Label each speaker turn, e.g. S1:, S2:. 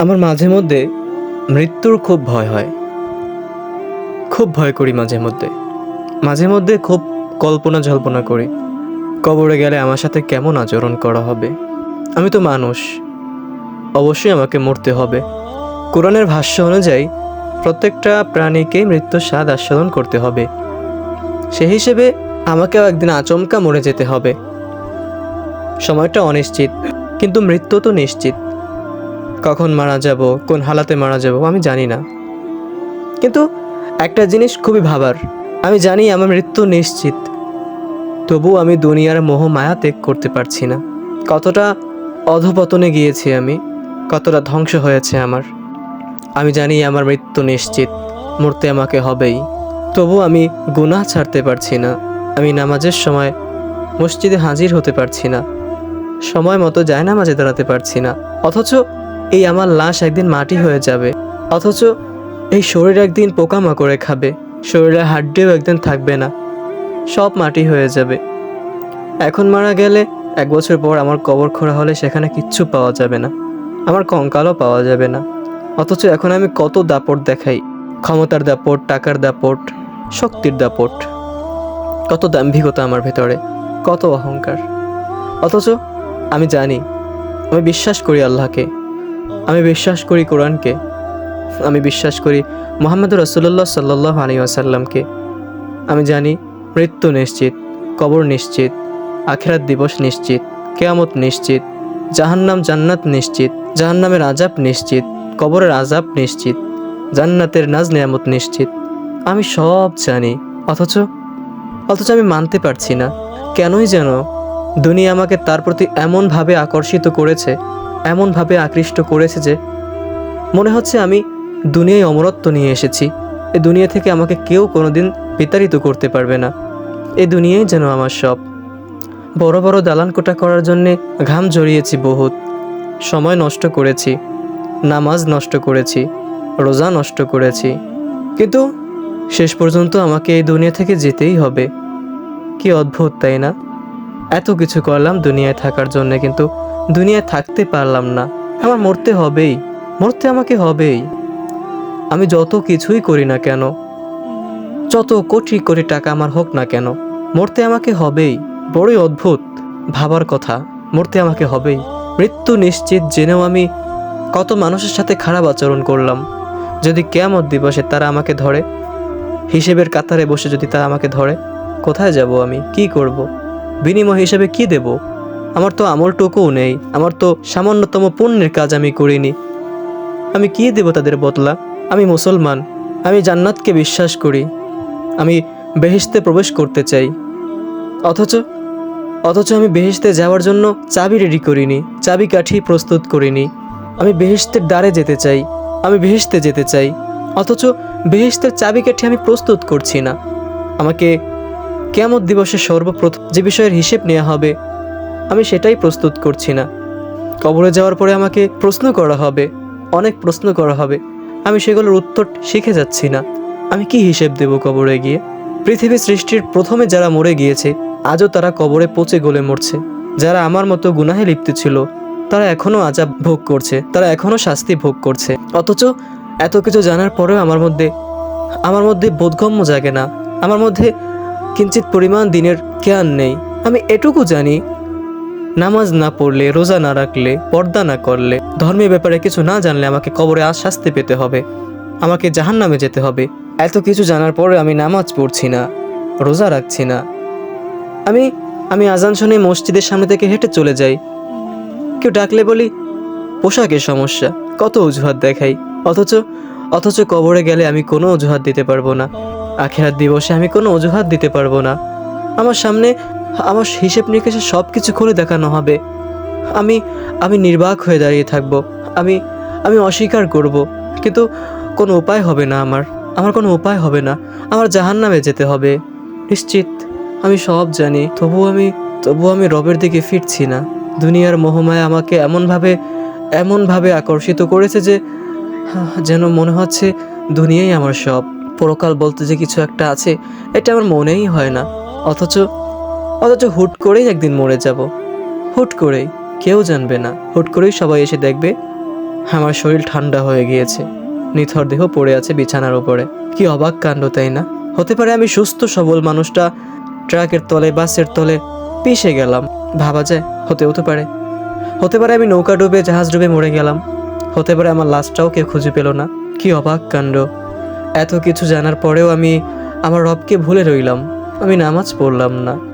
S1: আমার মাঝে মধ্যে মৃত্যুর খুব ভয় হয়। খুব ভয় করি মাঝে মধ্যে। মাঝে মধ্যে খুব কল্পনা জল্পনা করি। কবরে গেলে আমার সাথে কেমন আচরণ করা হবে? আমি তো মানুষ। অবশ্যই আমাকে মরতে হবে। কোরআনের ভাষ্য অনুযায়ী, প্রত্যেকটা প্রাণীকে মৃত্যুর স্বাদ আস্বাদন করতে হবে। সেই হিসেবে আমাকেও একদিন আচমকা মরে যেতে হবে। সময়টা অনিশ্চিত, কিন্তু মৃত্যু তো নিশ্চিত। কখন মারা যাব, কোন হালাতে মারা যাব, আমি জানি না। কিন্তু একটা জিনিস খুবই ভাবার, আমি জানি আমার মৃত্যু নিশ্চিত, তবু আমি দুনিয়ার মোহ মায়া ত্যাগ করতে পারছি না। কতটা অধপতনে গিয়েছি আমি, কতটা ধ্বংস হয়েছে আমার, আমি জানি আমার মৃত্যু নিশ্চিত, মরতে আমাকে হবেই। তবু আমি গুনাহ ছাড়তে পারছি না, আমি নামাজের সময় মসজিদে হাজির হতে পারছি না, সময় মতো যায় নামাজে দাঁড়াতে পারছি না, অথচ এই আমার লাশ একদিন মাটি হয়ে যাবে। অথচ এই শরীর একদিন পোকামাকড়ে খাবে। শরীরের হাড্ডিও একদিন থাকবে না। সব মাটি হয়ে যাবে। এখন মারা গেলে এক বছর পর আমার কবর খোঁড়া হলে সেখানে কিচ্ছু পাওয়া যাবে না। আমার কঙ্কালও পাওয়া যাবে না। অথচ এখন আমি কত দাপট দেখাই। ক্ষমতার দাপট, টাকার দাপট, শক্তির দাপট। কত দাম্ভিকতা আমার ভেতরে, কত অহংকার। অথচ আমি জানি, আমি বিশ্বাস করি আল্লাহকে। আমি বিশ্বাস করি কোরআনকে, আমি বিশ্বাস করি মোহাম্মদ রসুল্লাহ সাল্লাহ আলী আসাল্লামকে আমি জানি মৃত্যু নিশ্চিত, কবর নিশ্চিত, আখেরাত দিবস নিশ্চিত, কেয়ামত নিশ্চিত, জাহান্নাম জান্নাত নিশ্চিত, জাহান্নামের আজাব নিশ্চিত, কবরের আজাব নিশ্চিত, জান্নাতের নাজ নিয়ামত নিশ্চিত। আমি সব জানি, অথচ অথচ আমি মানতে পারছি না। কেনই যেন দুনিয়া আমাকে তার প্রতি এমনভাবে আকর্ষিত করেছে এমনভাবে আকৃষ্ট করেছে যে মনে হচ্ছে আমি দুনিয়ায় অমরত্ব নিয়ে এসেছি। এ দুনিয়া থেকে আমাকে কেউ কোনোদিন বিতাড়িত করতে পারবে না। এ দুনিয়াই যেন আমার সব। বড় বড় দালান কোটা করার জন্যে ঘাম জড়িয়েছি বহুত। সময় নষ্ট করেছি, নামাজ নষ্ট করেছি, রোজা নষ্ট করেছি। কিন্তু শেষ পর্যন্ত আমাকে এই দুনিয়া থেকে যেতেই হবে। কি অদ্ভুত, তাই না? এত কিছু করলাম দুনিয়ায় থাকার জন্য, কিন্তু দুনিয়ায় থাকতে পারলাম না। আমার মরতে হবেই। মরতে আমাকে হবেই। আমি যত কিছুই করি না কেন, যত কোটি কোটি টাকা আমার হোক না কেন, মরতে আমাকে হবেই। বড়ই অদ্ভুত ভাবার কথা, মরতে আমাকে হবেই। মৃত্যু নিশ্চিত জেনেও আমি কত মানুষের সাথে খারাপ আচরণ করলাম। যদি কেমন দিবসে তারা আমাকে ধরে, হিসেবের কাতারে বসে যদি তারা আমাকে ধরে, কোথায় যাব আমি? কি করব। বিনিময় হিসেবে কি দেব? আমার তো আমলটুকুও নেই, আমার তো সামান্যতম পুণ্যের কাজ আমি করিনি। আমি কি দেব তাদের বদলা? আমি মুসলমান, আমি জান্নাতকে বিশ্বাস করি। আমি বেহেশতে প্রবেশ করতে চাই। অথচ অথচ আমি বেহেশতে যাওয়ার জন্য চাবি রেডি করিনি, চাবি কাঠি প্রস্তুত করিনি। আমি বেহেশতের দ্বারে যেতে চাই, আমি বেহেশতে যেতে চাই। অথচ বেহেশতের চাবি কাঠি আমি প্রস্তুত করছি না। আমাকে কেমন দিবসে সর্বপ্রথম যে বিষয়ের হিসেব নেওয়া হবে আমি সেটাই প্রস্তুত করছি না। কবরে যাওয়ার পরে আমাকে প্রশ্ন করা হবে, অনেক প্রশ্ন করা হবে। আমি সেগুলোর উত্তর শিখে যাচ্ছি না। আমি কি হিসেব দেব কবরে গিয়ে? পৃথিবী সৃষ্টির প্রথমে যারা মরে গিয়েছে, আজও তারা কবরে পচে গলে মরছে। যারা আমার মতো গুনাহে লিপ্ত ছিল, তারা এখনও আজাব ভোগ করছে, তারা এখনও শাস্তি ভোগ করছে। অথচ এত কিছু জানার পরেও আমার মধ্যে আমার মধ্যে বোধগম্য জাগে না। আমার মধ্যে কিঞ্চিত পরিমাণ দিনের জ্ঞান নেই। আমি এটুকু জানি নামাজ না পড়লে, রোজা না রাখলে, পর্দা না করলে, ধর্মের ব্যাপারে কিছু না জানলে আমাকে কবরে আজ শাস্তি পেতে হবে। আমাকে জাহান নামে যেতে হবে। এত কিছু জানার পরে আমি নামাজ পড়ছি না, রোজা রাখছি না। আমি আমি আজান শুনে মসজিদের সামনে থেকে হেঁটে চলে যাই। কেউ ডাকলে বলি পোশাকের সমস্যা, কত অজুহাত দেখাই। অথচ অথচ কবরে গেলে আমি কোনো অজুহাত দিতে পারব না। আখেরাত দিবসে আমি কোনো অজুহাত দিতে পারব না। আমার সামনে আমার হিসেব নিকেশে সব কিছু খুলে দেখানো হবে। আমি আমি নির্বাক হয়ে দাঁড়িয়ে থাকব। আমি আমি অস্বীকার করব। কিন্তু কোনো উপায় হবে না আমার। আমার কোনো উপায় হবে না। আমার জাহান নামে যেতে হবে। নিশ্চিত, আমি সব জানি। তবু আমি তবু আমি রবের দিকে ফিরছি না। দুনিয়ার মোহমায় আমাকে এমনভাবে এমনভাবে আকর্ষিত করেছে যে, যেন মনে হচ্ছে দুনিয়াই আমার সব। পরকাল বলতে যে কিছু একটা আছে, এটা আমার মনেই হয় না। অথচ অথচ হুট করেই একদিন মরে যাব। হুট করেই, কেউ জানবে না। হুট করেই সবাই এসে দেখবে আমার শরীর ঠান্ডা হয়ে গিয়েছে। নিথর দেহ পড়ে আছে বিছানার উপরে। কি অবাক কাণ্ড, তাই না? হতে পারে আমি সুস্থ, সবল মানুষটা ট্রাকের তলে, বাসের তলে পিষে গেলাম। ভাবা যায়, হতেও তো পারে। হতে পারে আমি নৌকা ডুবে, জাহাজ ডুবে মরে গেলাম। হতে পারে আমার লাশটাও কেউ খুঁজে পেল না। কি অবাক কাণ্ড। এত কিছু জানার পরেও আমি আমার রবকে ভুলে রইলাম। আমি নামাজ পড়লাম না।